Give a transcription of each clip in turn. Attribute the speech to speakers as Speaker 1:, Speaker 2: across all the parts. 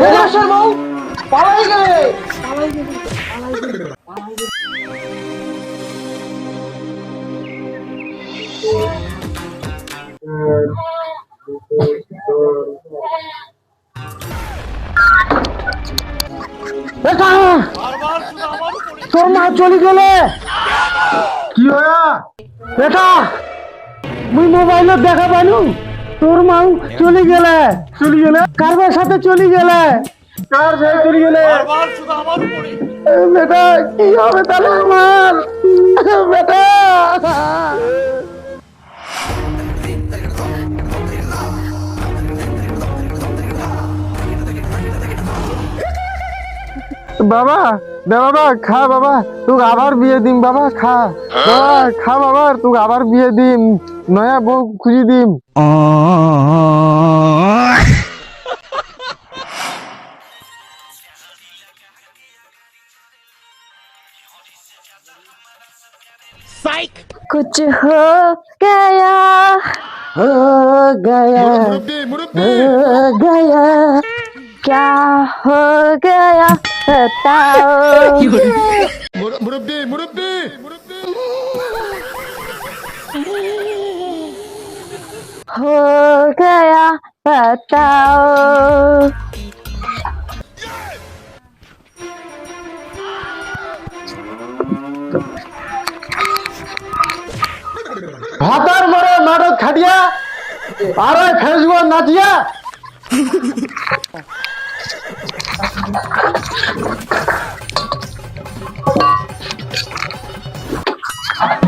Speaker 1: ভোগেশ্বর বউ পালাই গেলে। বেটা তোর মা চলে গেলে। কি হয়া বেটা মুই মোবাইলে দেখা পাইলু তোর মাও চলে গেলে চলে গেলে কারবার সাথে চলে গেলে। কার সাথে চলে গেলে? বেটা কি হবে তাহলে আমার? বেটা। বাবা দে বাবা খা বাবা তোকে আবার বিয়ে দিম বাবা খা। বাবা খা বাবা তোকে আবার বিয়ে দিম। নয়া বউ খুঁজি দিম
Speaker 2: कुछ हो गया
Speaker 1: हो गया हो गया
Speaker 2: क्या हो गया बताओ हो गया बताओ
Speaker 1: भातर मरे मारो खटिया आरे फेजुआ नाचिया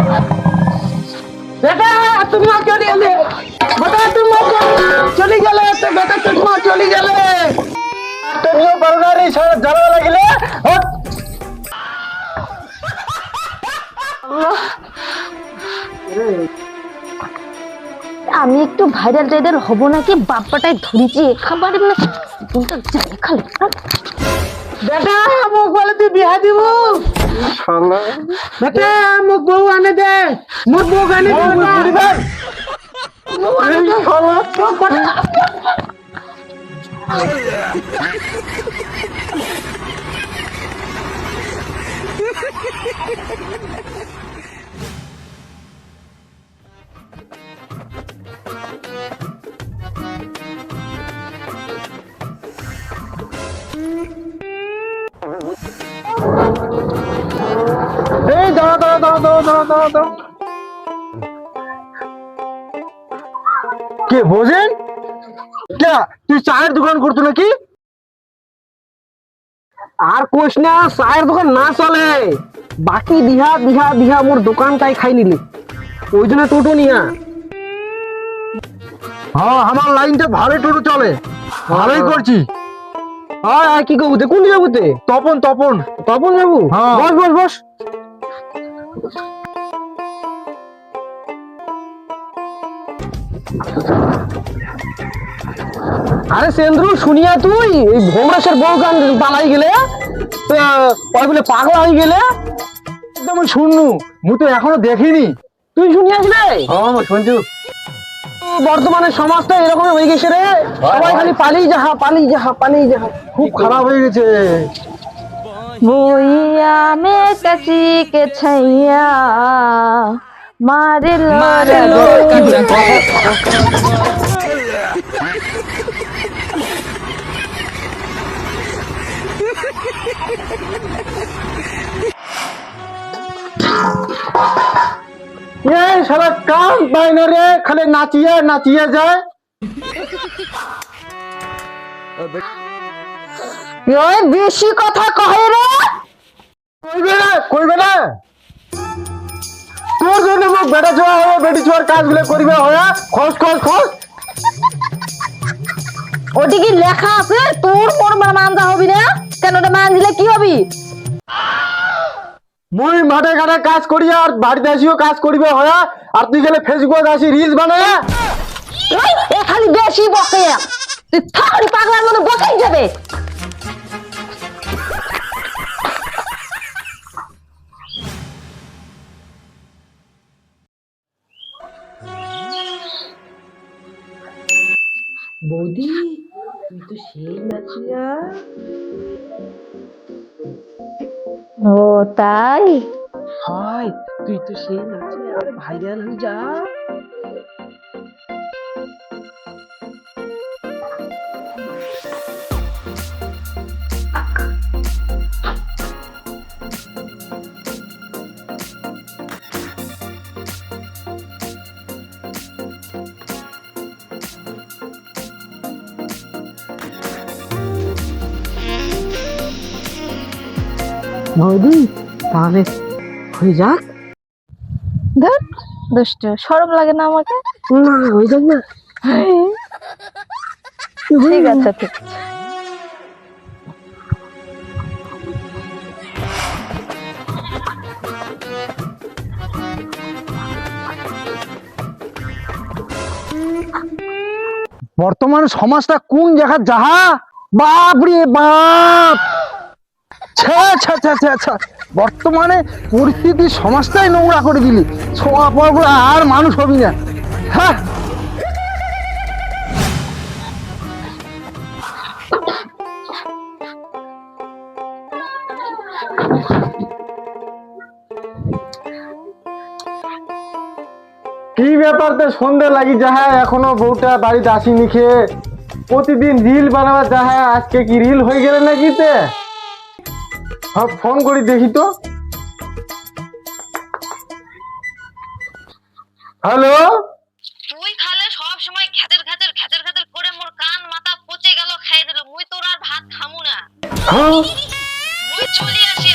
Speaker 1: Thank. তুমি চলে গেলে বেটা তুমি চলে গেলে। বেটা চলে গেলে তুমিও জ্বালা লাগিলে?
Speaker 2: আমি একটু ভাইরাল টাইরাল হব নাকি? বাপ্পাটাই ধরেছি খাবার না কোনটা যাই খালি
Speaker 1: বেটা মোক বলে তুই বিয়া দিব। বেটা মোক বউ আনে দে। মোক বউ আনে দে। এই দাঁড়া দাঁড়া দাঁড়া দাঁড়া দাঁড়া দাঁড়া দাঁড়া কে বোঝেন কে তুই চায়ের দোকান করতো নাকি? আর কোশ না চায়ের দোকান না চলে। বাকি বিহা বিহা বিহা মোর দোকানটাই খাই নিলি। ওই জন্য টোটো নিয়া। হ্যাঁ আমার লাইনটা ভালো টোটো চলে। ভালোই করছি। হ্যাঁ হ্যাঁ, কি করব কোন যাব তে? তপন তপন। তপন যাব? বস বস বস। আরে সেন্দ্রু শুনিয়া তুই? এই ভোমরাসের বউ গান পালাই গেলে? ওই বলে পাগলা হয়ে গেলে? একদম শুননু মু তো এখনও দেখিনি। তুই শুনি আসলে হ্যাঁ শুনছু বর্তমানে সমাজটা এরকম হয়ে গেছে রে। সবাই খালি পালিয়ে যাহা পালিয়ে যাহা পালিয়ে যাহা খুব খারাপ হয়ে গেছে।
Speaker 2: भूया में कसी के छैया मार लो
Speaker 1: ये सब काम पाइने रे खाली नाचिए नाचिए जाए যায়
Speaker 2: বেশি কথা কহে রে।
Speaker 1: কইবে না কইবে না। তোর জন্য মোক বেটা ছোয়া হয়ে বেটি ছোয়ার কাজগুলো করিবে হয়ে। খস খস খস
Speaker 2: ওটি কি লেখা আছে তোর মোর মানজা হবি না? কেন ওটা মান দিলে কি হবি?
Speaker 1: মুই মাঠে ঘাটে কাজ করি আর বাড়িতে আসিও কাজ করিবে হয়ে। আর তুই গেলে ফেসবুক আসি রিলস বানায়।
Speaker 2: এ খালি বেশি বকে। তুই থাকলি পাগলার মতো বকেই যাবে।
Speaker 3: বৌদি তুই তো সেই নাচিয়া।
Speaker 4: ও তাই?
Speaker 3: হয় তুই তো সেই নাচিয়া আরে ভাইরাল হয়ে যা। বৌদি তাহলে হয়ে যাক।
Speaker 4: ধর দুষ্ট সরম লাগে না আমাকে।
Speaker 3: না হয়ে যাক না।
Speaker 4: ঠিক আছে ঠিক
Speaker 5: বর্তমান সমাজটা কোন জায়গা যাহা? বাপ রে বাপ! ছ্যা, ছ্যা, ছ্যা, ছ্যা। বর্তমানে পরিস্থিতি সমাজটাই নোংরা করে দিলি। ছোঁয়া পড়া আর মানুষ হবি না। হ্যাঁ কি ব্যাপার তো সন্ধে লাগি যাহা? এখনও বউটা বাড়িতে আসিনি খেয়ে। প্রতিদিন রিল বানাবার যাহা? আজকে কি রিল হয়ে গেলে নাকি তে? হ্যাঁ ফোন করি দেখি তো। হ্যালো?
Speaker 2: তুই খালে সব সময় ঘ্যাতের ঘ্যাতের ঘ্যাতের ঘ্যাতের করে মোর কান মাথা পচে গেল খাই দিল। মুই তোর আর ভাত খামু না।
Speaker 5: হ্যাঁ।
Speaker 2: মুই চলি আসি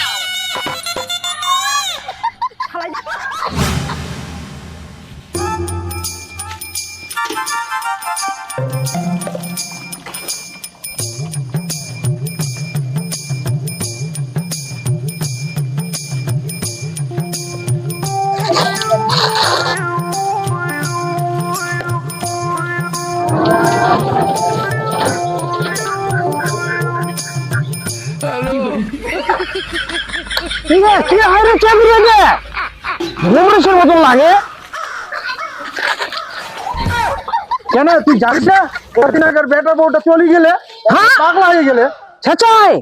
Speaker 5: ঠিক আছে কি চাকরি রে ভুবনেশ্বর মতন লাগে। কেন তুই জানিস না? কদিন আগের বেটা বউটা চলে গেলে হ্যাঁ? পাগলা হয়ে গেলে? ছেচাই!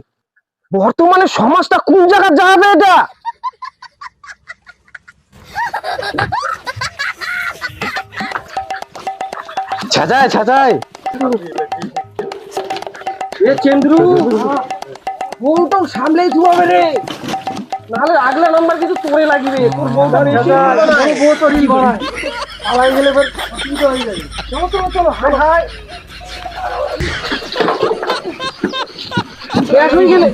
Speaker 5: বর্তমানে সমাজটা কোন জায়গা যাবে এটা? ছেচাই ছেচাই।
Speaker 3: এ চেন্দ্রু। বউটা সামলেই ধুয়াবে রে। নাহলে আগলা নাম্বার কিছু তোরে লাগবে। তোর
Speaker 5: বউ ধরে বউ তোর পালাই গেলে এবার অসুবিধা হয়ে যাবে।
Speaker 3: চলো চলো চলো হাই হাই। গেলে।